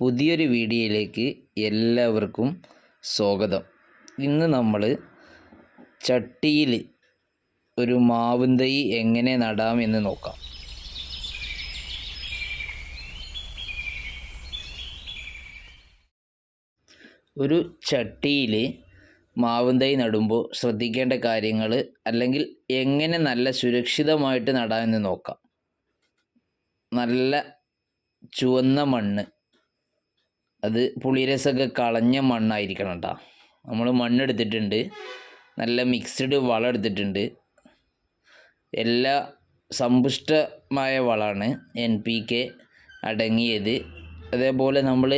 പുതിയൊരു വീഡിയോയിലേക്ക് എല്ലാവർക്കും സ്വാഗതം. ഇന്ന് നമ്മൾ ചട്ടിയിൽ ഒരു മാവുന്തൈ എങ്ങനെ നടാം എന്ന് നോക്കാം. ഒരു ചട്ടിയിൽ മാവുന്തൈ നടുമ്പോൾ ശ്രദ്ധിക്കേണ്ട കാര്യങ്ങൾ അല്ലെങ്കിൽ എങ്ങനെ നല്ല സുരക്ഷിതമായിട്ട് നടാമെന്ന് നോക്കാം. നല്ല ചുവന്ന മണ്ണ് അത് പുളിരസമൊക്കെ കളഞ്ഞ മണ്ണായിരിക്കണം കേട്ടോ നമ്മൾ മണ്ണെടുത്തിട്ടുണ്ട്. നല്ല മിക്സ്ഡ് വളം എടുത്തിട്ടുണ്ട്. എല്ലാ സമ്പുഷ്ടമായ വളമാണ് എൻ പി കെ അടങ്ങിയത്. അതേപോലെ നമ്മൾ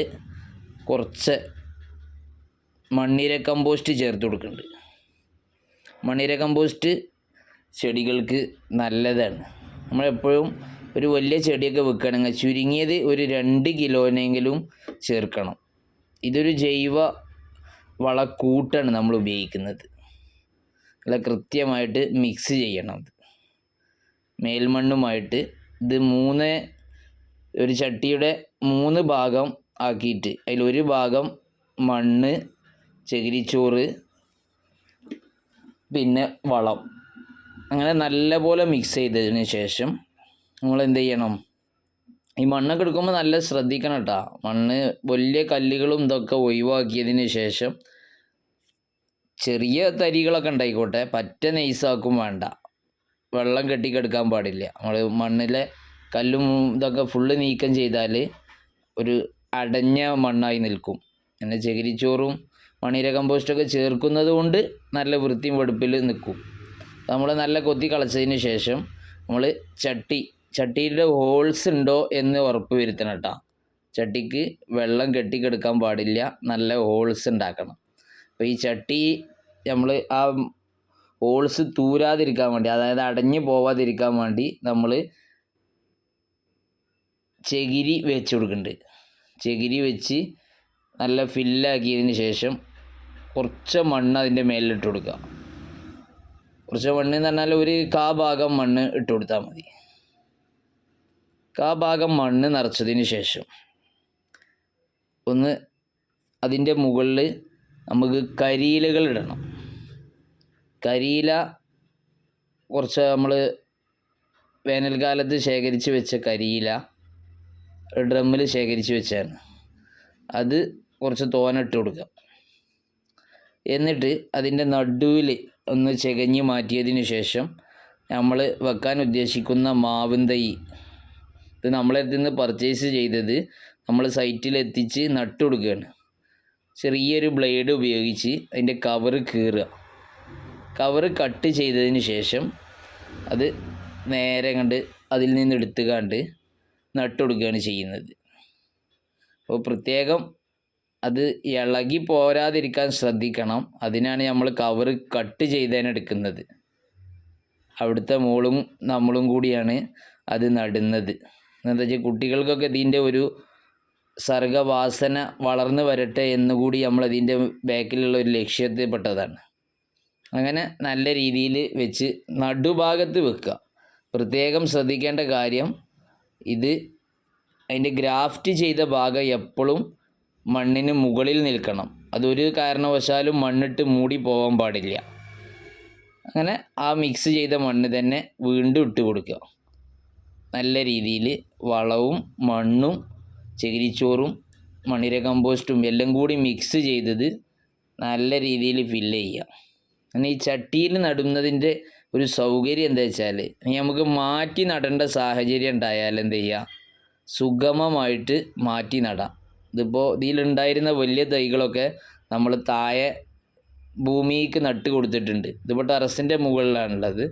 കുറച്ച് മണ്ണിര കമ്പോസ്റ്റ് ചേർത്ത് കൊടുക്കുന്നുണ്ട്. മണ്ണിര കമ്പോസ്റ്റ് ചെടികൾക്ക് നല്ലതാണ്. നമ്മളെപ്പോഴും ഒരു വലിയ ചെടിയൊക്കെ വെക്കുകയാണെങ്കിൽ ചുരുങ്ങിയത് ഒരു രണ്ട് കിലോനെങ്കിലും ചേർക്കണം. ഇതൊരു ജൈവ വളക്കൂട്ടാണ് നമ്മൾ ഉപയോഗിക്കുന്നത്. നല്ല കൃത്യമായിട്ട് മിക്സ് ചെയ്യണം അത്. മേൽമണ്ണുമായിട്ട് ഇത് മൂന്ന് ഒരു ചട്ടിയുടെ മൂന്ന് ഭാഗം ആക്കിയിട്ട് അതിലൊരു ഭാഗം മണ്ണ് ചകിരിച്ചോറ് പിന്നെ വളം. അങ്ങനെ നല്ലപോലെ മിക്സ് ചെയ്തതിന് ശേഷം നമ്മൾ എന്ത് ചെയ്യണം ഈ മണ്ണൊക്കെ എടുക്കുമ്പോൾ നല്ല ശ്രദ്ധിക്കണം കേട്ടോ മണ്ണ് വലിയ കല്ലുകളും ഇതൊക്കെ ഒഴിവാക്കിയതിന് ശേഷം ചെറിയ തരികളൊക്കെ ഉണ്ടായിക്കോട്ടെ. പറ്റ നൈസാക്കും വേണ്ട. വെള്ളം കെട്ടിക്കെടുക്കാൻ പാടില്ല. നമ്മൾ മണ്ണിലെ കല്ലും ഇതൊക്കെ ഫുള്ള് നീക്കം ചെയ്താൽ ഒരു അടഞ്ഞ മണ്ണായി നിൽക്കും. പിന്നെ ചകിരിച്ചോറും മണിര കമ്പോസ്റ്റൊക്കെ ചേർക്കുന്നത് കൊണ്ട് നല്ല വൃത്തിയും വെടുപ്പിൽ നിൽക്കും. നമ്മൾ നല്ല കൊത്തി കളച്ചതിന് ശേഷം നമ്മൾ ചട്ടി ചട്ടിയുടെ ഹോൾസ് ഉണ്ടോ എന്ന് ഉറപ്പ് വരുത്തണം കേട്ടോ. ചട്ടിക്ക് വെള്ളം കെട്ടിക്കെടുക്കാൻ പാടില്ല നല്ല ഹോൾസ് ഉണ്ടാക്കണം. അപ്പോൾ ഈ ചട്ടി നമ്മൾ ആ ഹോൾസ് തൂരാതിരിക്കാൻ വേണ്ടി അതായത് അടഞ്ഞു പോവാതിരിക്കാൻ വേണ്ടി നമ്മൾ ചകിരി വെച്ച് കൊടുക്കുന്നുണ്ട്. ചകിരി വെച്ച് നല്ല ഫില്ലാക്കിയതിന് ശേഷം കുറച്ച് മണ്ണ് അതിന്റെ മേലിലിട്ട് കൊടുക്കുക. കുറച്ച് മണ്ണ് എന്ന് പറഞ്ഞാൽ ഒരു കാ ഭാഗം മണ്ണ് ഇട്ട് കൊടുത്താൽ മതി. കാ ഭാഗം മണ്ണ് നിറച്ചതിന് ശേഷം ഒന്ന് അതിന്റെ മുകളിൽ നമുക്ക് കരിയിലകൾ ഇടണം. കരിയില കുറച്ച് നമ്മൾ വേനൽക്കാലത്ത് ശേഖരിച്ച് വെച്ച കരിയില ഡ്രമ്മിൽ ശേഖരിച്ച് വെച്ചാണ് അത് കുറച്ച് തോനിട്ട് കൊടുക്കുക എന്നിട്ട് അതിന്റെ നടുവിൽ ഒന്ന് ചെകഞ്ഞ് മാറ്റിയതിന് ശേഷം നമ്മൾ വെക്കാൻ ഉദ്ദേശിക്കുന്ന മാവിൻ തൈ ഇത് നമ്മളെ നിന്ന് പർച്ചേസ് ചെയ്തത് നമ്മൾ സൈറ്റിൽ എത്തിച്ച് നട്ടു കൊടുക്കുകയാണ്. ചെറിയൊരു ബ്ലേഡ് ഉപയോഗിച്ച് അതിന്റെ കവറ് കീറുക. കവറ് കട്ട് ചെയ്തതിന് ശേഷം അത് നേരെ കണ്ട് അതിൽ നിന്ന് എടുത്തുകാണ്ട് നട്ടു കൊടുക്കുകയാണ് ചെയ്യുന്നത്. അപ്പോൾ പ്രത്യേകം അത് ഇളകി പോരാതിരിക്കാൻ ശ്രദ്ധിക്കണം. അതിനാണ് നമ്മൾ കവറ് കട്ട് ചെയ്തതിനെടുക്കുന്നത് അവിടുത്തെ മോളും നമ്മളും കൂടിയാണ് അത് നടുന്നത്. എന്താ വെച്ചാൽ കുട്ടികൾക്കൊക്കെ ഇതിന്റെ ഒരു സർഗവാസന വളർന്നു വരട്ടെ എന്നുകൂടി നമ്മൾ ഇതിന്റെ ബാക്കിലുള്ള ഒരു ലക്ഷ്യത്തിൽപ്പെട്ടതാണ്. അങ്ങനെ നല്ല രീതിയിൽ വെച്ച് നടുഭാഗത്ത് വെക്കുക. പ്രത്യേകം ശ്രദ്ധിക്കേണ്ട കാര്യം ഇത് അതിന്റെ ഗ്രാഫ്റ്റ് ചെയ്ത ഭാഗം എപ്പോഴും മണ്ണിന് മുകളിൽ നിൽക്കണം. അതൊരു കാരണവശാലും മണ്ണിട്ട് മൂടി പോകാൻ പാടില്ല. അങ്ങനെ ആ മിക്സ് ചെയ്ത മണ്ണ് തന്നെ വീണ്ടും ഇട്ട് കൊടുക്കുക. നല്ല രീതിയിൽ വളവും മണ്ണും ചകിരിച്ചോറും മണിര കമ്പോസ്റ്റും എല്ലാം കൂടി മിക്സ് ചെയ്തത് നല്ല രീതിയിൽ ഫില്ല് ചെയ്യുക. അങ്ങനെ ഈ ചട്ടിയിൽ നടുന്നതിന്റെ ഒരു സൗകര്യം എന്താ വെച്ചാൽ നമുക്ക് മാറ്റി നടേണ്ട സാഹചര്യം ഉണ്ടായാൽ എന്ത് ചെയ്യുക? സുഗമമായിട്ട് മാറ്റി നടാം. ഇതിപ്പോൾ ഇതിലുണ്ടായിരുന്ന വലിയ തൈകളൊക്കെ നമ്മൾ താഴെ ഭൂമിക്ക് നട്ട് കൊടുത്തിട്ടുണ്ട്. ഇതിപ്പോൾ ടെറസിന്റെ മുകളിലാണുള്ളത്.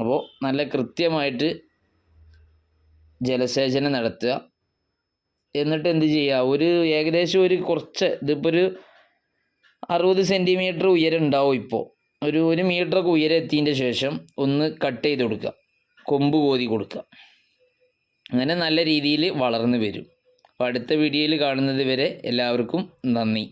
അപ്പോൾ നല്ല കൃത്യമായിട്ട് ജലസേചനം നടത്തുക. എന്നിട്ട് എന്ത് ചെയ്യുക? ഒരു ഏകദേശം ഒരു കുറച്ച് ഇതിപ്പോൾ ഒരു അറുപത് സെന്റിമീറ്റർ ഉയരം ഉണ്ടാവും ഇപ്പോൾ ഒരു ഒരു മീറ്ററൊക്കെ ഉയരം എത്തിയതിന്റെ ശേഷം ഒന്ന് കട്ട് ചെയ്ത് കൊടുക്കുക. കൊമ്പ് കോതി കൊടുക്കുക. അങ്ങനെ നല്ല രീതിയിൽ വളർന്നു വരും. അപ്പോൾ അടുത്ത വീഡിയോയിൽ കാണുന്നത് വരെ എല്ലാവർക്കും നന്ദി.